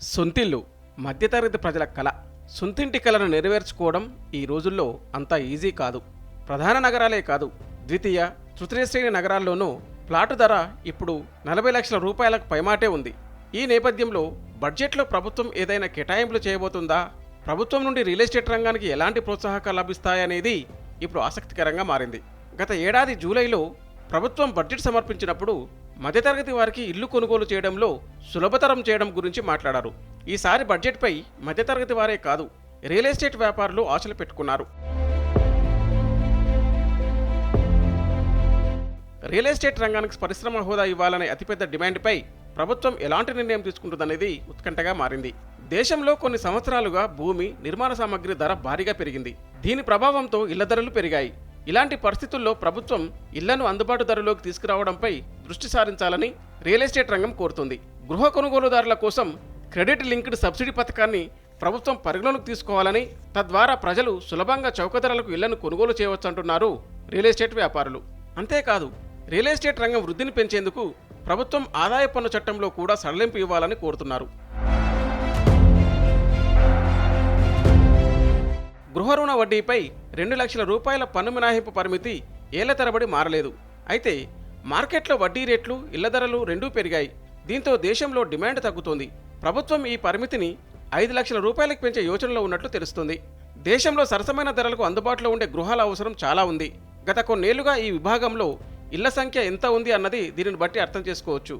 సొంతిల్లు మధ్యతరగతి ప్రజల కళ సొంతింటి కళను నెరవేర్చుకోవడం ఈ రోజుల్లో అంత ఈజీ కాదు. ప్రధాన నగరాలే కాదు ద్వితీయ తృతీయ శ్రేణి నగరాల్లోనూ ప్లాటు ధర ఇప్పుడు నలభై లక్షల రూపాయలకు పైమాటే ఉంది. ఈ నేపథ్యంలో బడ్జెట్లో ప్రభుత్వం ఏదైనా కేటాయింపులు చేయబోతుందా? ప్రభుత్వం నుండి రియల్ ఎస్టేట్ రంగానికి ఎలాంటి ప్రోత్సాహకాలు లభిస్తాయనేది ఇప్పుడు ఆసక్తికరంగా మారింది. గత ఏడాది జూలైలో ప్రభుత్వం బడ్జెట్ సమర్పించినప్పుడు మధ్యతరగతి వారికి ఇల్లు కొనుగోలు చేయడంలో సులభతరం చేయడం గురించి మాట్లాడారు. ఈసారి బడ్జెట్పై మధ్యతరగతి వారే కాదు రియల్ ఎస్టేట్ వ్యాపారులు ఆశలు పెట్టుకున్నారు. రియల్ ఎస్టేట్ రంగానికి పరిశ్రమ హోదా ఇవ్వాలనే అతిపెద్ద డిమాండ్పై ప్రభుత్వం ఎలాంటి నిర్ణయం తీసుకుంటుందనేది ఉత్కంఠగా మారింది. దేశంలో కొన్ని సంవత్సరాలుగా భూమి నిర్మాణ సామగ్రి ధర భారీగా పెరిగింది. దీని ప్రభావంతో ఇళ్ళ ధరలు పెరిగాయి. ఇలాంటి పరిస్థితుల్లో ప్రభుత్వం ఇళ్ళను అందుబాటు ధరలోకి తీసుకురావడంపై దృష్టి సారించాలని రియల్ ఎస్టేట్ రంగం కోరుతుంది. గృహ కొనుగోలుదారుల కోసం క్రెడిట్ లింక్డ్ సబ్సిడీ పథకాన్ని ప్రభుత్వం పరిగణలోకి తీసుకోవాలని తద్వారా ప్రజలు సులభంగా చౌక ధరలకు ఇళ్ళను కొనుగోలు చేయవచ్చంటున్నారు రియల్ ఎస్టేట్ వ్యాపారులు. అంతేకాదు రియల్ ఎస్టేట్ రంగం వృద్ధిని పెంచేందుకు ప్రభుత్వం ఆదాయ పన్ను చట్టంలో కూడా సడలింపు ఇవ్వాలని కోరుతున్నారు. గృహ రుణ వడ్డీపై రెండు లక్షల రూపాయల పన్ను మినహాయింపు పరిమితి ఏళ్ళ తరబడి మారలేదు. అయితే మార్కెట్లో వడ్డీ రేట్లు ఇళ్ళ ధరలు రెండూ పెరిగాయి. దీంతో దేశంలో డిమాండ్ తగ్గుతోంది. ప్రభుత్వం ఈ పరిమితిని ఐదు లక్షల రూపాయలకు పెంచే యోచనలో ఉన్నట్లు తెలుస్తుంది. దేశంలో సరసమైన ధరలకు అందుబాటులో ఉండే గృహాల అవసరం చాలా ఉంది. గత కొన్నేళ్ళుగా ఈ విభాగంలో ఇళ్ళ సంఖ్య ఎంత ఉంది అన్నది దీనిని బట్టి అర్థం చేసుకోవచ్చు.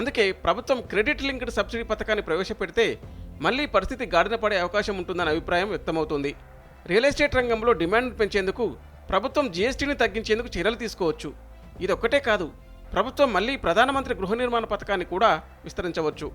అందుకే ప్రభుత్వం క్రెడిట్ లింక్డ్ సబ్సిడీ పథకాన్ని ప్రవేశపెడితే మళ్ళీ పరిస్థితి గాడిన పడే అవకాశం ఉంటుందన్న అభిప్రాయం వ్యక్తమవుతుంది. రియల్ ఎస్టేట్ రంగంలో డిమాండ్ పెంచేందుకు ప్రభుత్వం జీఎస్టీని తగ్గించేందుకు చర్యలు తీసుకోవచ్చు. ఇదొక్కటే కాదు ప్రభుత్వం మళ్ళీ ప్రధానమంత్రి గృహ నిర్మాణ పథకాన్ని కూడా విస్తరించవచ్చు.